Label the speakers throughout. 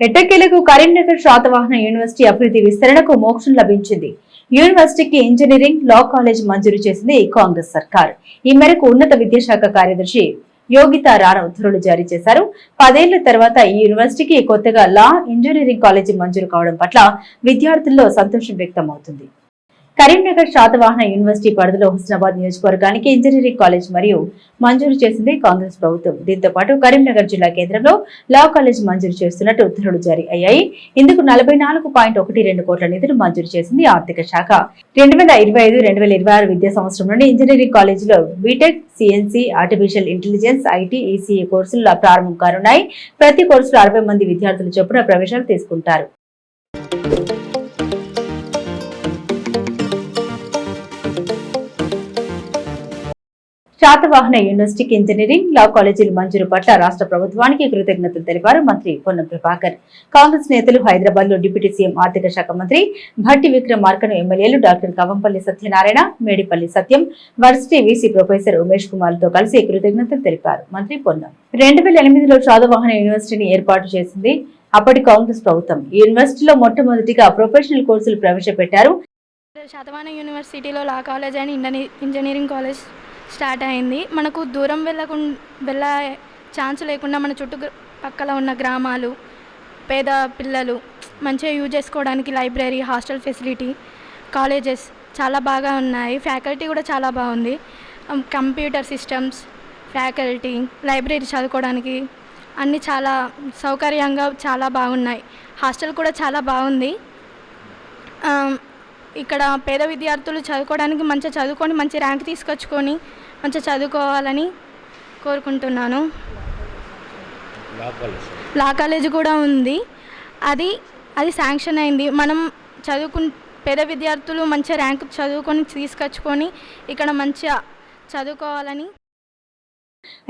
Speaker 1: ఎట్టకేలకు కరీంనగర్ శాతవాహన యూనివర్సిటీ అభివృద్ధి విస్తరణకు మోక్షం లభించింది. యూనివర్సిటీకి ఇంజనీరింగ్ లా కాలేజ్ మంజూరు చేసింది కాంగ్రెస్ సర్కార్. ఈ మేరకు ఉన్నత విద్యాశాఖ కార్యదర్శి యోగిత రాణా ఉత్తర్వులు జారీ చేశారు. పదేళ్ళ తర్వాత ఈ యూనివర్సిటీకి కొత్తగా లా ఇంజనీరింగ్ కాలేజీ మంజూరు కావడం పట్ల విద్యార్థుల్లో సంతోషం వ్యక్తమవుతుంది. కరీంనగర్ శాతవాహన యూనివర్సిటీ పరిధిలో హుస్నాబాద్ నియోజకవర్గానికి ఇంజనీరింగ్ కాలేజ్ మరియు మంజూరు చేసింది కాంగ్రెస్ ప్రభుత్వం. దీంతో పాటు కరీంనగర్ జిల్లా కేంద్రంలో లా కాలేజ్ మంజూరు చేస్తున్నట్టు ఉత్తర్వులు జారీ అయ్యాయి. ఇందుకు నలభై నాలుగు పాయింట్ ఒకటి రెండు కోట్ల నిధులు మంజూరు చేసింది ఆర్థిక శాఖ. రెండు వేల ఇరవై ఐదు రెండు వేల ఇరవై ఆరు విద్యా సంవత్సరం నుండి ఇంజనీరింగ్ కాలేజీలో BTech CNC artificial intelligence IT ECE కోర్సులు ప్రారంభం కానున్నాయి. ప్రతి కోర్సులో అరవై మంది విద్యార్థులు చొప్పున ప్రవేశాలు తీసుకుంటారు. శాతవాహన యూనివర్సిటీకి ఇంజనీరింగ్ లా కాలేజీల మంజూరు పట్ల రాష్ట్ర ప్రభుత్వానికి కృతజ్ఞతలు తెలిపారు మంత్రి పొన్నం ప్రభాకర్. కాంగ్రెస్ నేతలు హైదరాబాద్లో డిప్యూటీ సీఎం ఆర్థిక శాఖ మంత్రి భట్టి విక్రమార్కను ఎమ్మెల్యేలు doctor Kavampalli Satyanarayana Medipalli Satyam varsity VC professor Umesh కుమార్తో కలిసి కృతజ్ఞతలు తెలిపారు మంత్రి పొన్నం. రెండు వేల ఎనిమిదిలో శాతవాహన యూనివర్సిటీని ఏర్పాటు చేసింది అప్పటి కాంగ్రెస్ ప్రభుత్వం. యూనివర్సిటీలో మొట్టమొదటిగా ప్రొఫెషనల్ కోర్సులు ప్రవేశపెట్టారు.
Speaker 2: శాతవాహన యూనివర్సిటీలో law college and engineering college start అయింది. మనకు దూరం వెళ్ళకుండా వెళ్ళే ఛాన్స్ లేకుండా మన చుట్టూ పక్కల ఉన్న గ్రామాలు పేద పిల్లలు మంచిగా యూజ్ చేసుకోవడానికి లైబ్రరీ హాస్టల్ ఫెసిలిటీ కాలేజెస్ చాలా బాగా ఉన్నాయి. ఫ్యాకల్టీ కూడా చాలా బాగుంది. కంప్యూటర్ సిస్టమ్స్ ఫ్యాకల్టీ లైబ్రరీ చదువుకోవడానికి అన్నీ చాలా సౌకర్యంగా చాలా బాగున్నాయి. హాస్టల్ కూడా చాలా బాగుంది. ఇక్కడ పేద విద్యార్థులు చదువుకోవడానికి మంచిగా చదువుకొని మంచి ర్యాంక్ తీసుకొచ్చుకొని మంచిగా చదువుకోవాలని కోరుకుంటున్నాను. లా కాలేజ్ కూడా ఉంది. అది అది శాంక్షన్ అయింది. మనం చదువుకు పేద విద్యార్థులు మంచిగా ర్యాంక్ చదువుకొని తీసుకొచ్చుకొని ఇక్కడ మంచిగా చదువుకోవాలని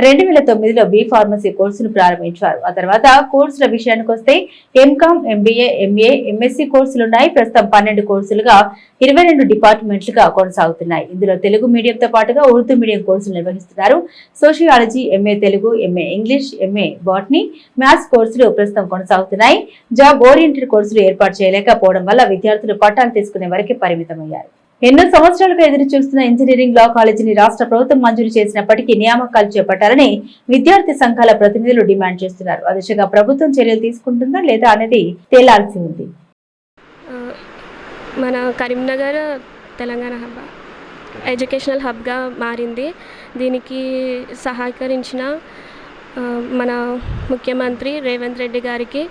Speaker 1: రెండు వేల తొమ్మిదిలో బి ఫార్మసీ కోర్సును ప్రారంభించారు. ఆ తర్వాత కోర్సుల విషయానికి వస్తే ఎంకామ్ ఎంబీఏ ఎంఏ ఎంఎస్సీ కోర్సులున్నాయి. ప్రస్తుతం పన్నెండు కోర్సులుగా ఇరవై రెండు డిపార్ట్మెంట్లుగా కొనసాగుతున్నాయి. ఇందులో తెలుగు మీడియంతో పాటుగా ఉర్దూ మీడియం కోర్సులు నిర్వహిస్తున్నారు. Sociology MA Telugu MA English MA botany maths కోర్సులు ప్రస్తుతం కొనసాగుతున్నాయి. జాబ్ ఓరియంటెడ్ కోర్సులు ఏర్పాటు చేయలేకపోవడం వల్ల విద్యార్థులు పట్టాలు తీసుకునే వరకు పరిమితమయ్యారు. ఎన్నో సంవత్సరాలుగా ఎదురు చూస్తున్న ఇంజనీరింగ్ లా కాలేజీని రాష్ట్ర ప్రభుత్వం మంజూరు చేసినప్పటికీ నియామకాలు చేపట్టాలని విద్యార్థి సంఘాల ప్రతినిధులు డిమాండ్ చేస్తున్నారు. ఆ దిశగా ప్రభుత్వం చర్యలు తీసుకుంటుందా లేదా అనేది తేలాల్సి ఉంది.
Speaker 3: మన కరీంనగర్ తెలంగాణ హబ్ ఎడ్యుకేషనల్ హబ్గా మారింది. దీనికి సహకరించిన మన ముఖ్యమంత్రి రేవంత్ రెడ్డి గారికి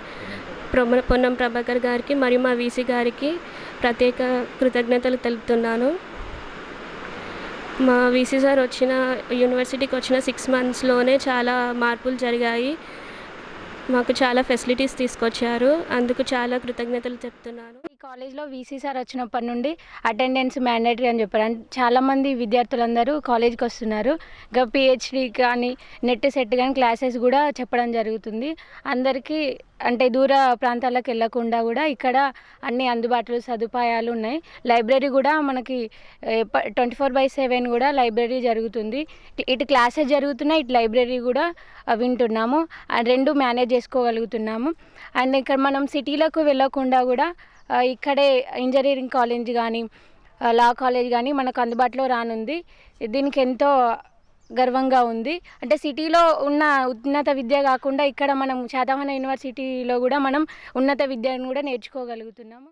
Speaker 3: ప్రొమ పొన్నం ప్రభాకర్ గారికి మరియు మా వీసీ గారికి ప్రత్యేక కృతజ్ఞతలు తెలుపుతున్నాను. మా వీసీ సార్ వచ్చిన యూనివర్సిటీకి వచ్చిన సిక్స్ మంత్స్లోనే చాలా మార్పులు జరిగాయి. మాకు చాలా ఫెసిలిటీస్ తీసుకొచ్చారు. అందుకు చాలా కృతజ్ఞతలు చెప్తున్నాను.
Speaker 4: కాలేజ్లో వీసీ సార్ వచ్చినప్పటి నుండి అటెండెన్స్ మ్యాండేటరీ అని చెప్పారు. అంటే చాలామంది విద్యార్థులందరూ కాలేజ్కి వస్తున్నారు. ఇంకా పిహెచ్డి కానీ నెట్ సెట్ కానీ క్లాసెస్ కూడా చెప్పడం జరుగుతుంది. అందరికీ అంటే దూర ప్రాంతాలకు వెళ్ళకుండా కూడా ఇక్కడ అన్ని అందుబాటులో సదుపాయాలు ఉన్నాయి. లైబ్రరీ కూడా మనకి ట్వంటీ ఫోర్ బై సెవెన్ కూడా లైబ్రరీ జరుగుతుంది. ఇటు క్లాసెస్ జరుగుతున్నాయి ఇటు లైబ్రరీ కూడా వింటున్నాము. రెండు మేనేజ్ చేసుకోగలుగుతున్నాము. అండ్ ఇక్కడ మనం సిటీలకు వెళ్ళకుండా కూడా ఇక్కడే ఇంజనీరింగ్ కాలేజ్ కానీ లా కాలేజ్ కానీ మనకు అందుబాటులో రానుంది. దీనికి ఎంతో గర్వంగా ఉంది. అంటే సిటీలో ఉన్న ఉన్నత విద్య కాకుండా ఇక్కడ మనం శాతవాహన యూనివర్సిటీలో కూడా మనం ఉన్నత విద్యను కూడా నేర్చుకోగలుగుతున్నాము.